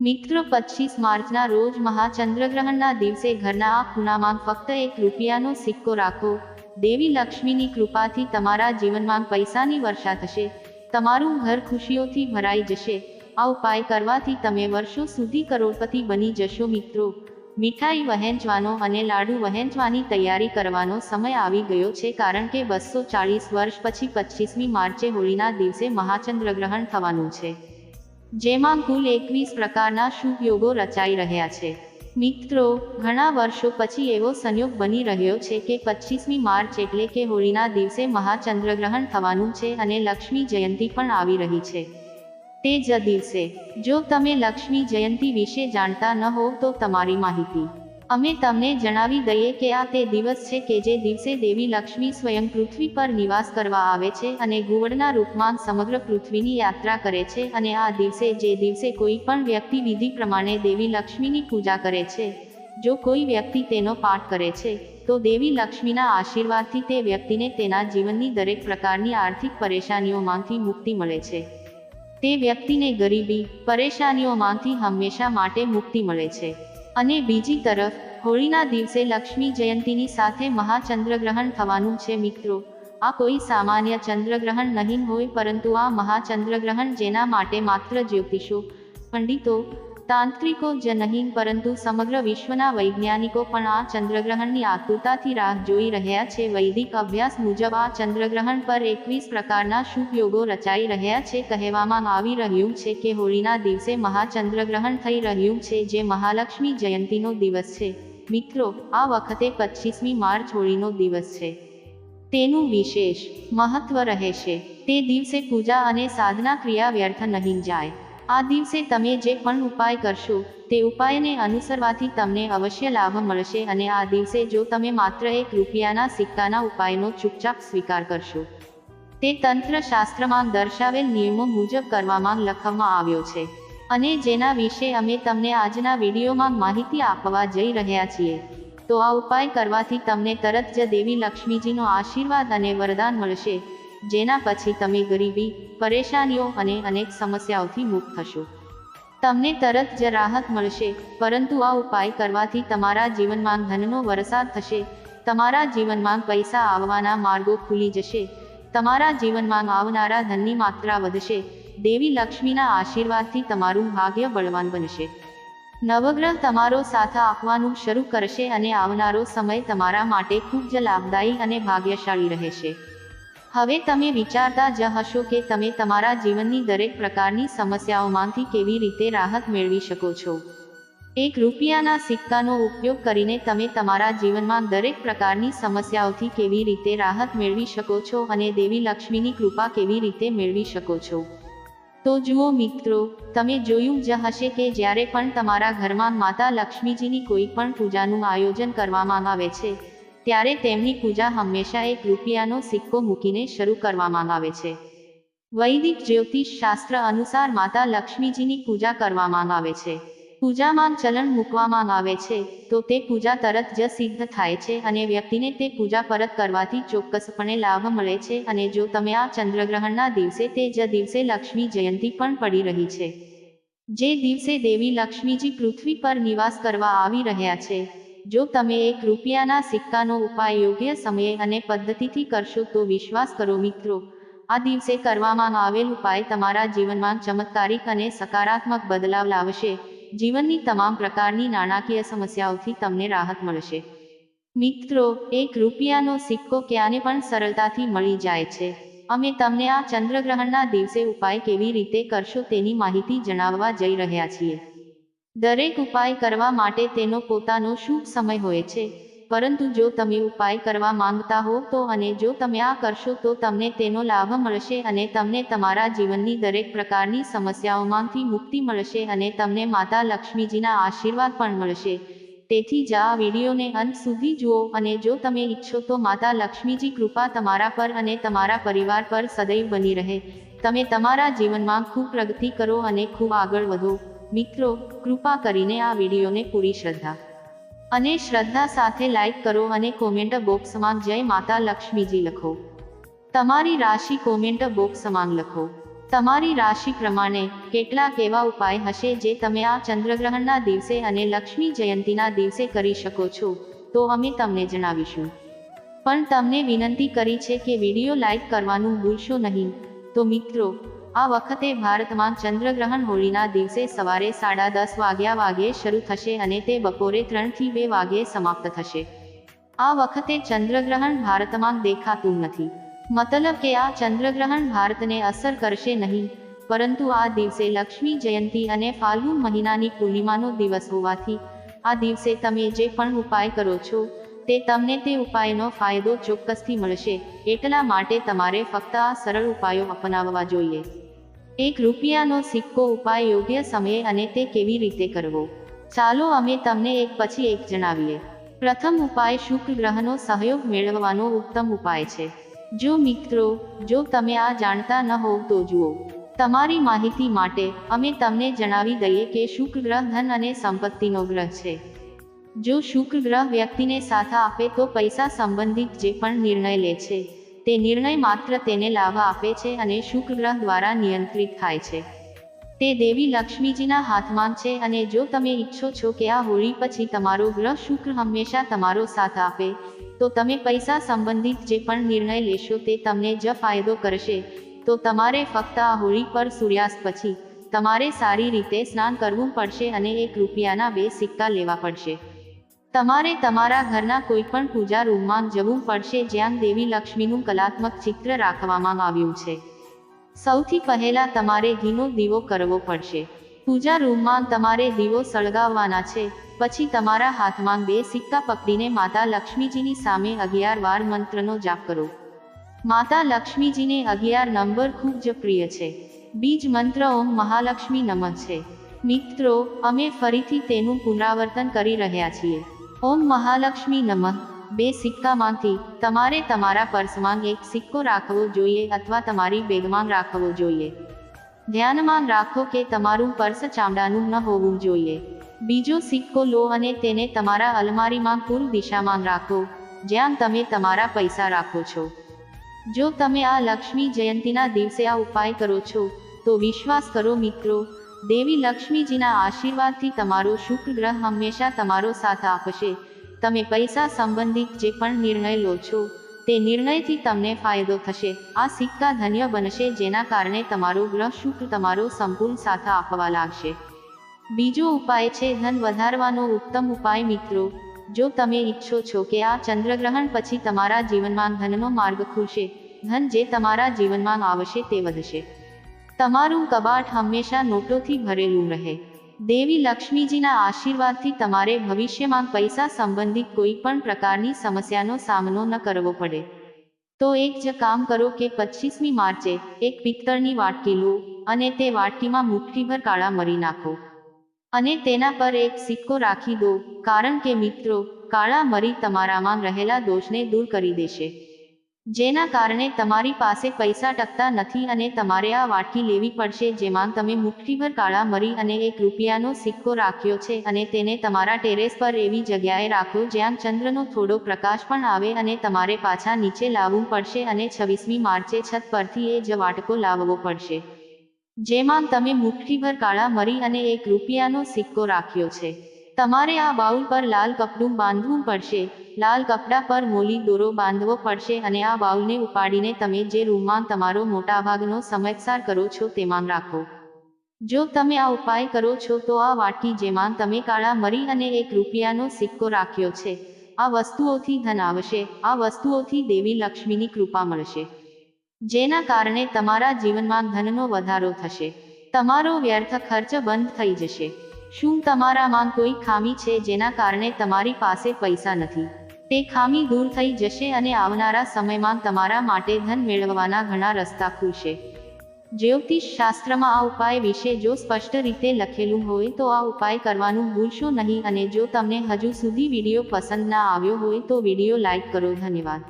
મિત્રો પચીસ માર્ચના રોજ મહાચંદ્રગ્રહણના દિવસે ઘરના આ ખૂણામાં ફક્ત એક રૂપિયાનો સિક્કો રાખો. દેવી લક્ષ્મીની કૃપાથી તમારા જીવનમાં પૈસાની વર્ષા થશે. તમારું ઘર ખુશીઓથી ભરાઈ જશે. આ ઉપાય કરવાથી તમે વર્ષો સુધી કરોડપતિ બની જશો મિત્રો. મીઠાઈ વહેંચવાનો અને લાડુ વહેંચવાની તૈયારી કરવાનો સમય આવી ગયો છે કારણ કે બસો ચાળીસ વર્ષ પછી પચીસમી માર્ચે હોળીના દિવસે મહાચંદ્રગ્રહણ થવાનું છે. જેમાં કુલ એકવીસ પ્રકારના શુભ યોગો રચાઈ રહ્યા છે. મિત્રો, ઘણા વર્ષો પછી એવો સંયોગ બની રહ્યો છે કે પચીસમી માર્ચ એટલે કે હોળીના દિવસે મહાચંદ્રગ્રહણ થવાનું છે અને લક્ષ્મી જયંતી પણ આવી રહી છે. તે જ દિવસે, જો તમે લક્ષ્મી જયંતી વિશે જાણતા ન હો તો તમારી માહિતી અમે તમને જણાવી દઈએ કે આ તે દિવસ છે કે જે દિવસે દેવી લક્ષ્મી સ્વયં પૃથ્વી પર નિવાસ કરવા આવે છે અને ગુવડના રૂપમાં સમગ્ર પૃથ્વીની યાત્રા કરે છે અને આ દિવસે જે દિવસે કોઈ પણ વ્યક્તિ વિધિ પ્રમાણે દેવી લક્ષ્મીની પૂજા કરે છે, જો કોઈ વ્યક્તિ તેનો પાઠ કરે છે, તો દેવી લક્ષ્મીના આશીર્વાદથી તે વ્યક્તિને તેના જીવનની દરેક પ્રકારની આર્થિક પરેશાનીઓમાંથી મુક્તિ મળે છે. તે વ્યક્તિને ગરીબી, પરેશાનીઓમાંથી હંમેશા માટે મુક્તિ મળે છે. અને બીજી તરફ, હોળીના દિવસે લક્ષ્મી જયંતીની સાથે મહાચંદ્રગ્રહણ થવાનું છે મિત્રો. આ કોઈ સામાન્ય ચંદ્રગ્રહણ નહીં હોય, પરંતુ આ મહાચંદ્રગ્રહણ જેના માટે માત્ર જ્યોતિષો, પંડિતો તાંત્રિકો જ નહીં, પરંતુ સમગ્ર વિશ્વના વૈજ્ઞાનિકો પણ આ ચંદ્રગ્રહણની આતુરતાથી રાહ જોઈ રહ્યા છે. વૈદિક અભ્યાસ મુજબ આ ચંદ્રગ્રહણ પર એકવીસ પ્રકારના શુભ યોગો રચાઈ રહ્યા છે. કહેવામાં આવી રહ્યું છે કે હોળીના દિવસે મહાચંદ્રગ્રહણ થઈ રહ્યું છે, જે મહાલક્ષ્મી જયંતીનો દિવસ છે. મિત્રો, આ વખતે પચીસમી માર્ચ હોળીનો દિવસ છે. તેનું વિશેષ મહત્વ રહેશે. તે દિવસે પૂજા અને સાધના ક્રિયા વ્યર્થ નહીં જાય. આ દિવસે તમે જે પણ ઉપાય કરશો, તે ઉપાયને અનુસરવાથી તમને અવશ્ય લાભ મળશે અને આ દિવસે જો તમે માત્ર એક રૂપિયાના સિક્કાના ઉપાયનો ચૂપચાપ સ્વીકાર કરશો. તે તંત્ર શાસ્ત્રમાં દર્શાવેલ નિયમો મુજબ કરવામાં લખવામાં આવ્યો છે. અને જેના વિશે અમે તમને આજના વિડીયોમાં માહિતી આપવા જઈ રહ્યા છીએ. તો આ ઉપાય કરવાથી તમને તરત જ દેવી લક્ષ્મીજીનો આશીર્વાદ અને વરદાન મળશે. જેના પછી તમે ગરીબી, પરેશાનીઓ અને અનેક સમસ્યાઓથી મુક્ત થશો. તમને તરત જ રાહત મળશે, પરંતુ આ ઉપાય કરવાથી તમારા જીવનમાં ધનનો વરસાદ થશે, તમારા જીવનમાં પૈસા આવવાના માર્ગો ખુલી જશે, તમારા જીવનમાં આવનારા ધનની માત્રા વધશે, દેવી લક્ષ્મીના આશીર્વાદથી તમારું ભાગ્ય બળવાન બનશે. નવગ્રહ તમારો સાથ આપવાનું શરૂ કરશે અને આવનારો સમય તમારા માટે ખૂબ જ લાભદાયી અને ભાગ્યશાળી રહેશે. હવે તમે વિચારતા જ હશો કે તમે તમારા જીવનની દરેક પ્રકારની સમસ્યાઓમાંથી કેવી રીતે રાહત મેળવી શકો છો. એક રૂપિયાના સિક્કાનો ઉપયોગ કરીને તમે તમારા જીવનમાં દરેક પ્રકારની સમસ્યાઓથી કેવી રીતે રાહત મેળવી શકો છો અને દેવી લક્ષ્મીની કૃપા કેવી રીતે મેળવી શકો છો. તો જુઓ મિત્રો, તમે જોયું જ હશે કે જ્યારે પણ તમારા ઘરમાં માતા લક્ષ્મીજીની કોઈ પણ પૂજાનું આયોજન કરવામાં આવે છે ત્યારે તેમની પૂજા હંમેશા એક રૂપિયાનો સિક્કો મૂકીને શરૂ કરવામાં આવે છે. વૈદિક જ્યોતિષ શાસ્ત્ર અનુસાર માતા લક્ષ્મીજીની પૂજા કરવામાં આવે છે. પૂજામાં ચલણ મૂકવામાં આવે છે, તો તે પૂજા તરત જ સિદ્ધ થાય છે અને વ્યક્તિને તે પૂજા પરત કરવાથી ચોક્કસપણે લાભ મળે છે અને જો તમે આ ચંદ્રગ્રહણના દિવસે તે જ દિવસે લક્ષ્મી જયંતી પણ પડી રહી છે. જે દિવસે દેવી લક્ષ્મીજી પૃથ્વી પર નિવાસ કરવા આવી રહ્યા છે જો તમે એક રૂપિયાના સિક્કાનો ઉપાય યોગ્ય સમયે અને પદ્ધતિથી કરશો તો વિશ્વાસ કરો મિત્રો. આ દિવસે કરવામાં આવેલ ઉપાય તમારા જીવનમાં ચમત્કારિક અને સકારાત્મક બદલાવ લાવશે. જીવનની તમામ પ્રકારની નાણાકીય સમસ્યાઓથી તમને રાહત મળશે. મિત્રો, એક રૂપિયાનો સિક્કો ક્યાંને પણ સરળતાથી મળી જાય છે. અમે તમને આ ચંદ્રગ્રહણના દિવસે ઉપાય કેવી રીતે કરશો તેની માહિતી જણાવવા જઈ રહ્યા છીએ. દરેક ઉપાય કરવા માટે તેનો પોતાનો શુભ સમય હોય છે. પરંતુ જો તમે ઉપાય કરવા માંગતા હો તો અને જો તમે આ કરશો તો તમને તેનો લાભ મળશે અને તમને તમારા જીવનની દરેક પ્રકારની સમસ્યાઓમાંથી મુક્તિ મળશે અને તમને માતા લક્ષ્મીજીના આશીર્વાદ પણ મળશે. તેથી જ આ વિડીયોને અંત સુધી જુઓ અને જો તમે ઈચ્છો તો માતા લક્ષ્મીજી કૃપા તમારા પર અને તમારા પરિવાર પર સદૈવ બની રહે. તમે તમારા જીવનમાં ખૂબ પ્રગતિ કરો અને ખૂબ આગળ વધો. મિત્રો, કૃપા કરીને આ વિડીયોને પૂરી શ્રદ્ધા. અને શ્રદ્ધા સાથે લાઈક કરો અને કોમેન્ટ બોક્સમાં જય માતા લક્ષ્મીજી લખો. તમારી રાશિ કોમેન્ટ બોક્સમાં લખો. તમારી રાશિ પ્રમાણે કેટલાક એવા ઉપાય હશે જે તમે આ ચંદ્રગ્રહણના દિવસે અને લક્ષ્મી જયંતીના દિવસે કરી શકો છો, તો અમે તમને જણાવીશું. પણ તમને વિનંતી કરી છે કે વીડિયો લાઈક કરવાનું ભૂલશો નહીં. તો મિત્રો આ વખતે ભારતમાં ચંદ્રગ્રહણ હોળીના દિવસે સવારે સાડા દસ વાગ્યા વાગ્યે શરૂ થશે અને તે બપોરે ત્રણથી બે વાગ્યે સમાપ્ત થશે. આ વખતે ચંદ્રગ્રહણ ભારતમાં દેખાતું નથી. મતલબ કે આ ચંદ્રગ્રહણ ભારતને અસર કરશે નહીં, પરંતુ આ દિવસે લક્ષ્મી જયંતી અને ફાલ્ગુન મહિનાની પૂર્ણિમાનો દિવસ હોવાથી, આ દિવસે તમે જે પણ ઉપાય કરો છો, તે તમને તે ઉપાયનો ફાયદો ચોક્કસથી મળશે, એટલા માટે તમારે ફક્ત આ સરળ ઉપાયો અપનાવવા જોઈએ. એક રૂપિયાનો સિક્કો ઉપાય યોગ્ય સમયે અને તે કેવી રીતે કરવો? ચાલો અમે તમને એક પછી એક જણાવીએ. પ્રથમ ઉપાય શુક્ર ગ્રહનો સહયોગ મેળવવાનો ઉત્તમ ઉપાય છે. જો મિત્રો, જો તમે આ જાણતા ન હોવ તો જુઓ. તમારી માહિતી માટે અમે તમને જણાવી દઈએ કે શુક્ર ગ્રહ ધન અને સંપત્તિનો ગ્રહ છે. જો શુક્ર ગ્રહ વ્યક્તિને સાથ આપે તો પૈસા સંબંધિત જે પણ નિર્ણય લે છે તે નિર્ણય માત્ર તેને લાભ આપે છે અને શુક્ર ગ્રહ દ્વારા નિયંત્રિત થાય છે. તે દેવી લક્ષ્મીજીના હાથમાં છે અને જો તમે ઈચ્છો છો કે આ હોળી પછી તમારો ગ્રહ શુક્ર હંમેશા તમારો સાથ આપે, તો તમે પૈસા સંબંધિત જે પણ નિર્ણય લેશો તે તમને જ ફાયદો કરશે. તો તમારે ફક્ત આ હોળી પર સૂર્યાસ્ત પછી તમારે સારી રીતે સ્નાન કરવું પડશે અને એક રૂપિયાના બે સિક્કા લેવા પડશે. તમારે તમારા ઘરના કોઈ પણ પૂજા રૂમમાં જવું પડશે જ્યાં દેવી લક્ષ્મીનું કલાત્મક ચિત્ર રાખવામાં આવ્યું છે. સૌથી પહેલા તમારે ઘીનો દીવો કરવો પડશે. પૂજા રૂમમાં તમારે દીવો સળગાવવાના છે, પછી તમારા હાથમાં બે સિક્કા પકડીને માતા લક્ષ્મીજીની સામે અગિયાર વાર મંત્રનો જાપ કરો. માતા લક્ષ્મીજીને અગિયાર નંબર ખૂબ જ પ્રિય છે. બીજ મંત્ર ઓમ મહાલક્ષ્મી નમઃ છે. મિત્રો, અમે ફરીથી તેનું પુનરાવર્તન કરી રહ્યા છીએ. ઓમ મહાલક્ષ્મી નમઃ. બે સિક્કામાંથી તમારે તમારા પર્સમાં એક સિક્કો રાખવો જોઈએ અથવા તમારી બેગમાં રાખવો જોઈએ. ધ્યાનમાં રાખો કે તમારું પર્સ ચામડાનું ન હોવું જોઈએ. બીજો સિક્કો લો અને તેને તમારા અલમારીમાં પૂર્વ દિશામાં રાખો, જ્યાં તમે તમારા પૈસા રાખો છો. જો તમે આ લક્ષ્મી જયંતીના દિવસે આ ઉપાય કરો છો, તો વિશ્વાસ કરો મિત્રો દેવી લક્ષ્મીજીના આશીર્વાદથી તમારો શુક્ર ગ્રહ હંમેશા તમારો સાથ આપશે. તમે પૈસા સંબંધિત જે પણ નિર્ણય લો છો, તે નિર્ણયથી તમને ફાયદો થશે. આ સિક્કા ધન્ય બનશે જેના કારણે તમારો ગ્રહ શુક્ર તમારો સંપૂર્ણ સાથ આપવા લાગશે. બીજો ઉપાય છે ધન વધારવાનો ઉત્તમ ઉપાય મિત્રો. જો તમે ઈચ્છો છો કે આ ચંદ્રગ્રહણ પછી તમારા જીવનમાં ધનનો માર્ગ ખુલશે, ધન જે તમારા જીવનમાં આવશે તે વધશે. તમારું કબાટ હંમેશા નોટોથી ભરેલું રહે. દેવી લક્ષ્મીજીના આશીર્વાદથી તમારે ભવિષ્યમાં પૈસા સંબંધિત કોઈ પણ પ્રકારની સમસ્યાનો સામનો ન કરવો પડે. તો એક જ કામ કરો કે પચીસમી માર્ચે એક પિત્તળની વાટકી લો અને તે વાટકીમાં મુઠ્ઠીભર કાળા મરી નાખો. અને તેના પર એક સિક્કો રાખી દો, કારણ કે મિત્રો, કાળા મરી તમારામાં રહેલા દોષને દૂર કરી દેશે. જેના કારણે તમારી પાસે પૈસા ટકતા નથી અને તમારે આ વાટકી લેવી પડશે જેમાં તમે મુઠ્ઠીભર કાળા મરી અને એક રૂપિયાનો સિક્કો રાખ્યો છે અને તેને તમારા ટેરેસ પર એવી જગ્યાએ રાખો જ્યાં ચંદ્રનો થોડો પ્રકાશ પણ આવે અને તમારે પાછા નીચે લાવવું પડશે અને છવ્વીસમી માર્ચે છત પરથી એ જ વાટકો લાવવો પડશે. જેમાં તમે મુઠ્ઠીભર કાળા મરી અને એક રૂપિયાનો સિક્કો રાખ્યો છે. તમારે આ બાઉલ પર લાલ કપડું બાંધવું પડશે. લાલ કપડા પર મોલી દોરો બાંધવો પડશે અને આ બાઉલને ઉપાડીને તમે જે રૂમમાં તમારો મોટાભાગનો સમયસાર કરો છો તેમાં રાખો. જો તમે આ ઉપાય કરો છો તો આ વાટી જેમાં તમે કાળા મરી અને એક રૂપિયાનો સિક્કો રાખ્યો છે. આ વસ્તુઓથી ધન આવશે, આ વસ્તુઓથી દેવી લક્ષ્મીની કૃપા મળશે. જેના કારણે તમારા જીવનમાં ધનનો વધારો થશે. તમારો વ્યર્થ ખર્ચ બંધ થઈ જશે. શું તમારામાં કોઈ ખામી છે જેના કારણે તમારી પાસે પૈસા નથી? તે ખામી દૂર થઈ જશે અને આવનારા સમયમાં તમારા માટે ધન મેળવવાના ઘણા રસ્તા ખુલશે. જ્યોતિષ શાસ્ત્રમાં આ ઉપાય વિશે જો સ્પષ્ટ રીતે લખેલું હોય તો આ ઉપાય કરવાનું ભૂલશો નહીં અને જો તમને હજુ સુધી વીડિયો પસંદ ના આવ્યો હોય તો વીડિયો લાઇક કરો. ધન્યવાદ.